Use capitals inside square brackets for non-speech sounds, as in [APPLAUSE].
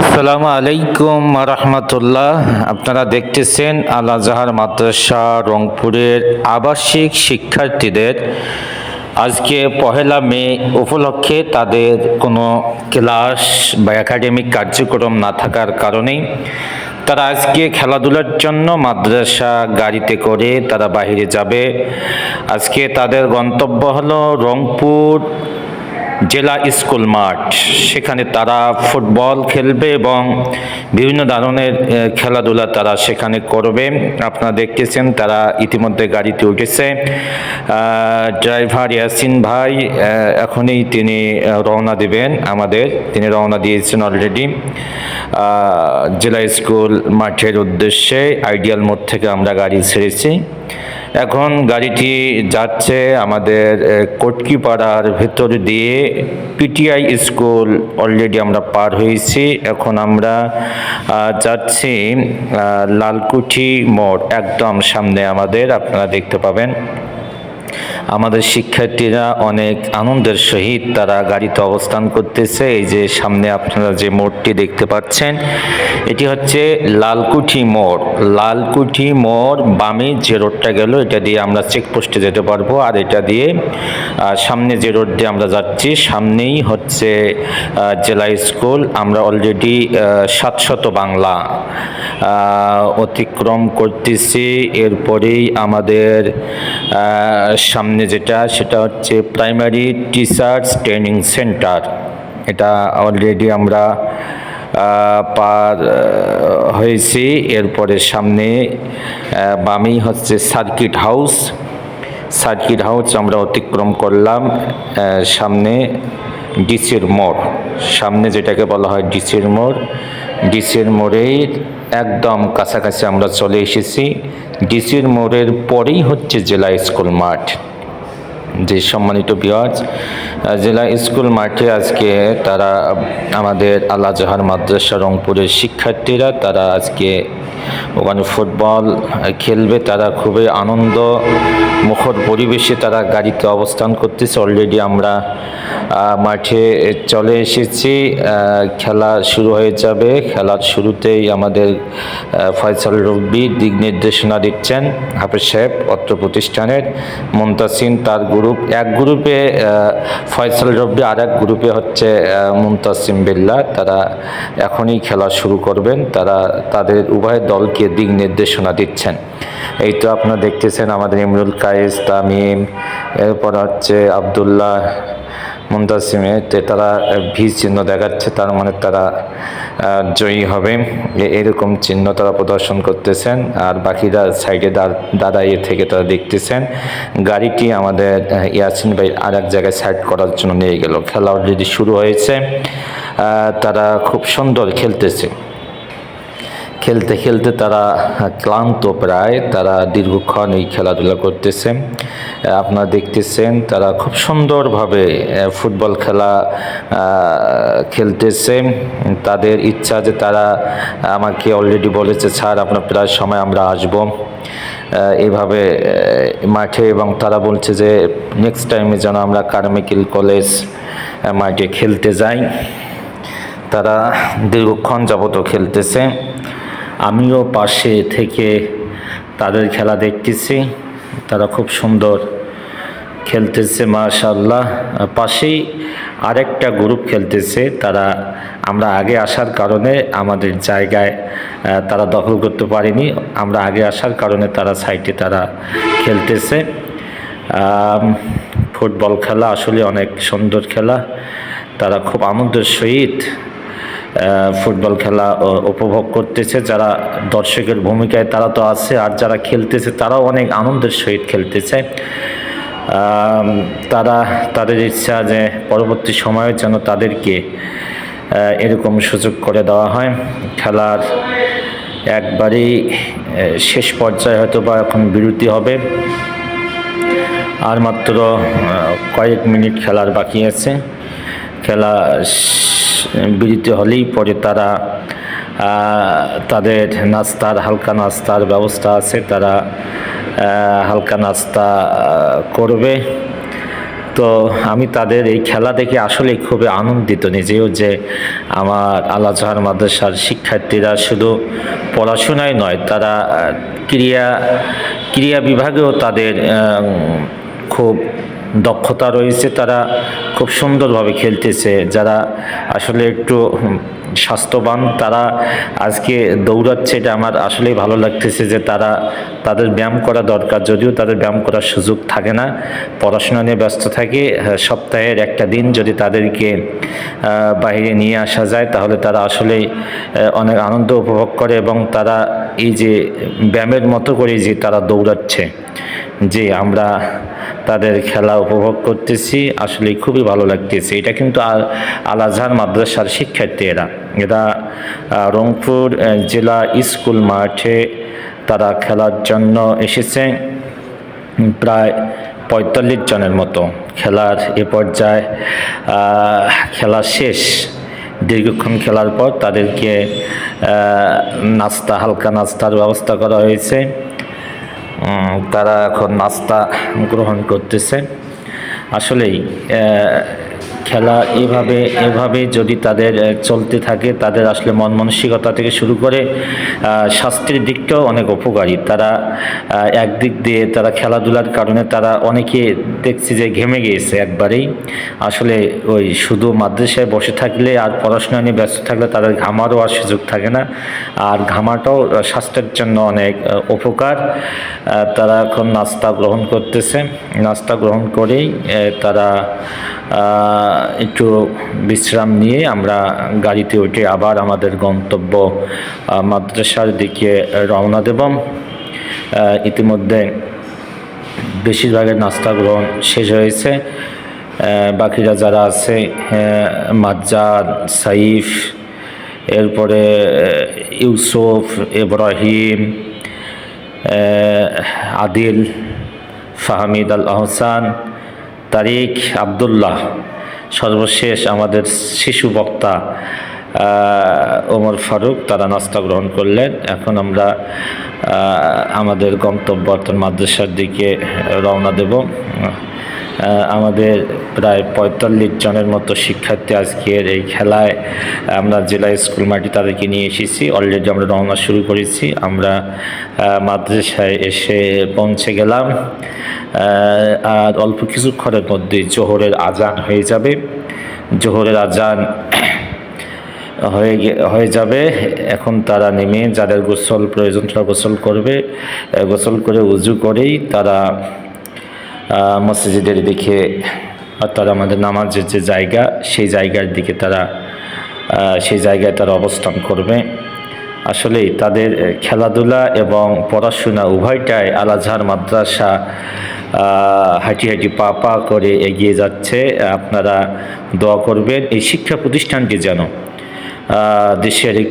আসসালামু আলাইকুম রহমতুল্লাহ আপনারা দেখতেছেন আল আজহার মাদ্রাসা রংপুরের আবাসিক শিক্ষার্থীদের। আজকে পহেলা মে উপলক্ষে তাদের কোনো ক্লাস বা একাডেমিক কার্যক্রম না থাকার কারণেই তারা আজকে খেলাধুলার জন্য মাদ্রাসা গাড়িতে করে তারা বাইরে যাবে। আজকে তাদের গন্তব্য হলো রংপুর জেলা স্কুল মাঠ। সেখানে তারা ফুটবল খেলবে এবং বিভিন্ন ধরনের খেলাধুলা তারা সেখানে করবে। আপনারা দেখতেছেন তারা ইতিমধ্যে গাড়িতে উঠেছে। ড্রাইভার ইয়াসিন ভাই এখনই তিনি রওনা দিবেন আমাদের। তিনি রওনা দিয়েছেন অলরেডি জেলা স্কুল মাঠের উদ্দেশ্যে, আইডিয়াল মোড় থেকে আমরা গাড়ি ছেড়েছি। এখন গাড়িটি যাচ্ছে আমাদের কটকিপাড়ার ভেতর দিয়ে পিটিআই স্কুল অলরেডি আমরা পার হয়েছি। এখন আমরা যাচ্ছি লালকুঠি মোড় একদম সামনে আমাদের, আপনারা দেখতে পাবেন। আমাদের শিক্ষার্থীরা অনেক আনন্দের সহিত তারা গাড়িতে অবস্থান করতেছে। এই যে সামনে আপনারা যে মোড়টি দেখতে পাচ্ছেন এটি হচ্ছে লালকুঠি মোড়। লালকুঠি মোড় বামে যে রোডটা গেল এটা দিয়ে আমরা চেকপোস্টে যেতে পারব। আর এটা দিয়ে সামনে যে রোড দিয়ে আমরা যাচ্ছি সামনেই হচ্ছে জেলা স্কুল। আমরা অলরেডি সাতশত বাংলা অতিক্রম করতেছি। এরপরেই আমাদের আহ, সামনে যেটা, সেটা হচ্ছে প্রাইমারি টিচার্স ট্রেনিং সেন্টার এটা অলরেডি আমরা পার হয়েছি। এরপরে সামনে বামেই হচ্ছে সার্কিট হাউস সার্কিট হাউস আমরা অতিক্রম করলাম সামনে ডিসির মোড়। সামনে যেটাকে বলা হয় ডিসির মোড়। ডিসির মোড়ের একদম কাছাকাছি আমরা চলে এসেছি। ডিসির মোড়ের পরেই হচ্ছে জেলা স্কুল মাঠ। যে সম্মানিত বিয়ার্স জেলা স্কুল মাঠে আজকে তারা, আমাদের আল্লাহ জাহার মাদ্রাসা রংপুরের শিক্ষার্থীরা তারা আজকে ওখানে ফুটবল খেলবে। তারা খুবই আনন্দ, মুখর পরিবেশে তারা গাড়িতে অবস্থান করতেছে। অলরেডি আমরা মাঠে চলে এসেছি। খেলা শুরু হয়ে যাবে। খেলার শুরুতেই আমাদের ফয়সাল রব্বি দিক নির্দেশনা দিচ্ছেন। হাফেজ সাহেব অত্র প্রতিষ্ঠানের মুমতাসিন তার গ্রুপ এক গ্রুপে ফয়সাল রব্বি আর এক গ্রুপে হচ্ছে মুমতাসিম বিল্লাহ তারা এখনই খেলা শুরু করবেন। তারা তাদের উভয় দলকে দিক নির্দেশনা দিচ্ছেন। এই তো আপনারা দেখতেছেন আমাদের ইমরুল কায়েস, তামিম, এরপর হচ্ছে আবদুল্লাহ মুন্তাসিমে তারা ভি চিহ্ন দেখাচ্ছে, তার মানে তারা জয়ী হবে। এরকম চিহ্ন তারা প্রদর্শন করতেছেন, আর বাকিরা সাইডে দাঁড়াইয়ে থেকে তারা দেখতেছেন। গাড়িটি আমাদের ইয়াসিন ভাই আর এক জায়গায় সাইড করার জন্য নিয়ে গেল। খেলা অলরেডি শুরু হয়েছে তারা খুব সুন্দর খেলতেছে। খেলতে খেলতে তারা ক্লান্ত প্রায় তারা দীর্ঘক্ষণ এই খেলাধুলা করতেছেন আপনারা দেখতেছেন তারা খুব সুন্দরভাবে ফুটবল খেলা খেলতেছে। তাদের ইচ্ছা যে তারা আমাকে অলরেডি বলেছে স্যার আপনার প্রায় সময় আমরা আসব। এইভাবে আহ, মাঠে এবং তারা বলছে যে নেক্সট টাইমে যেন আমরা কারমিকিল কলেজ মাঠে খেলতে যাই। তারা দীর্ঘক্ষণ যাবত খেলতেছে। আমিও পাশে থেকে তাদের খেলা দেখতেছি। তারা খুব সুন্দর খেলতেছে মাশাল্লাহ পাশেই আরেকটা গ্রুপ খেলতেছে। তারা, আমরা আগে আসার কারণে আমাদের জায়গায় তারা দখল করতে পারিনি। আমরা আগে আসার কারণে তারা সাইটে তারা খেলতেছে। ফুটবল খেলা আসলে অনেক সুন্দর খেলা। তারা খুব আনন্দের সহিত ফুটবল খেলা উপভোগ করতেছে। যারা দর্শকের ভূমিকায় তারা তো আছে, আর যারা খেলতেছে তারাও অনেক আনন্দের সহিত খেলতেছে। তারা, তাদের ইচ্ছা যে পরবর্তী সময়ে যেন তাদেরকে এরকম সুযোগ করে দেওয়া হয়। খেলার একবারেই শেষ পর্যায়ে হয়তো বা এখন বিরতি হবে। আর মাত্র কয়েক মিনিট খেলার বাকি আছে। খেলা বিরতি হলেই পরে তারা তাদের নাস্তার, হালকা নাস্তার ব্যবস্থা আছে, তারা হালকা নাস্তা করবে। তো আমি তাদের এই খেলা দেখে আসলে খুবই আনন্দিত নিজেও যে আমার আল্লাহ জাহার মাদ্রাসার শিক্ষার্থীরা শুধু পড়াশোনায় নয়, তারা ক্রিয়া ক্রিয়া বিভাগেও তাদের খুব দক্ষতা রয়েছে। তারা খুব সুন্দরভাবে খেলতেছে, যারা আসলে একটু স্বাস্থ্যবান, তারা আজকে দৌড়াচ্ছে, এটা আমার আসলেই ভালো লাগতেছে যে তারা তাদের ব্যায়াম করা দরকার, যদিও তাদের ব্যায়াম করার সুযোগ থাকে না, পড়াশোনা নিয়ে ব্যস্ত থাকে সপ্তাহের একটা দিন যদি তাদেরকে বাইরে নিয়ে আসা যায়, তাহলে তারা আসলেই অনেক আনন্দ উপভোগ করে এবং তারা এই যে ব্যায়ামের মতো করে যে তারা দৌড়াচ্ছে। যে আমরা তাদের খেলা উপভোগ করতেছি আসলে খুবই ভালো লাগতেছে। এটা কিন্তু আল আজহার মাদ্রাসার শিক্ষার্থী এরা এরা রংপুর জেলা স্কুল মাঠে তারা খেলার জন্য এসেছে। প্রায় পঁয়তাল্লিশ জনের মতো। খেলার এ পর্যায়ে খেলা শেষ। দীর্ঘক্ষণ খেলার পর তাদেরকে নাস্তা, হালকা নাস্তার ব্যবস্থা করা হয়েছে। তারা এখন নাস্তা গ্রহণ করতেছে। আসলেই খেলা এভাবে এভাবে যদি তাদের চলতে থাকে, তাদের আসলে মন মানসিকতা থেকে শুরু করে স্বাস্থ্যের দিকটাও অনেক উপকারী। তারা একদিক দিয়ে তারা খেলাধুলার কারণে তারা অনেকে দেখছি যে ঘেমে গিয়েছে একবারেই। আসলে ওই শুধু মাদ্রাসায় বসে থাকলে আর পড়াশোনা নিয়ে ব্যস্ত থাকলে তাদের ঘামারও আর সুযোগ থাকে না। আর ঘামাটাও স্বাস্থ্যের জন্য অনেক উপকার। তারা এখন নাস্তা গ্রহণ করতেছে। নাস্তা গ্রহণ করেই তারা একটু বিশ্রাম নিয়ে আমরা গাড়িতে উঠে আবার আমাদের গন্তব্য মাদ্রাসার দিকে রওনা দেব। ইতিমধ্যে বেশিরভাগের নাস্তা গ্রহণ শেষ হয়েছে। বাকিরা যারা আছে মাজ্জাদ, সাইফ, এরপরে ইউসুফ, ইব্রাহিম আদিল, ফাহমিদ আল আহসান তারিক আবদুল্লাহ। সর্বশেষ আমাদের শিশু বক্তা ওমর ফারুক, তারা নাস্তা গ্রহণ করলেন। এখন আমরা আমাদের গন্তব্য অর্থাৎ মাদ্রাসার দিকে রওনা দেব। আমাদের প্রায় পঁয়তাল্লিশ জনের মতো শিক্ষার্থী আজকের এই খেলায় আমরা জেলা স্কুল মাঠে তাদেরকে নিয়ে এসেছি। অলরেডি আমরা রওনা শুরু করেছি। আমরা মাদ্রাসায় এসে পৌঁছে গেলাম। আর অল্প কিছুক্ষণের মধ্যে জোহরের আজান হয়ে যাবে। জোহরের আজান [CLEARS THROAT] হয়ে হয়ে যাবে। এখন তারা নেমে যাদের গোসল প্রয়োজন তারা গোসল করবে। গোসল করে উজু করেই তারা মসজিদের দিকে, অর্থাৎ আমাদের নামাজের যে জায়গা, সেই জায়গার দিকে তারা সেই জায়গায় তারা অবস্থান করবে। আসলেই তাদের খেলাধুলা এবং পড়াশোনা উভয়টাই আলাঝার মাদ্রাসা হাঁটি হাঁটি পা পা করে এগিয়ে যাচ্ছে। আপনারা দোয়া করবেন, এই শিক্ষা প্রতিষ্ঠানটি যেন দেশের একটি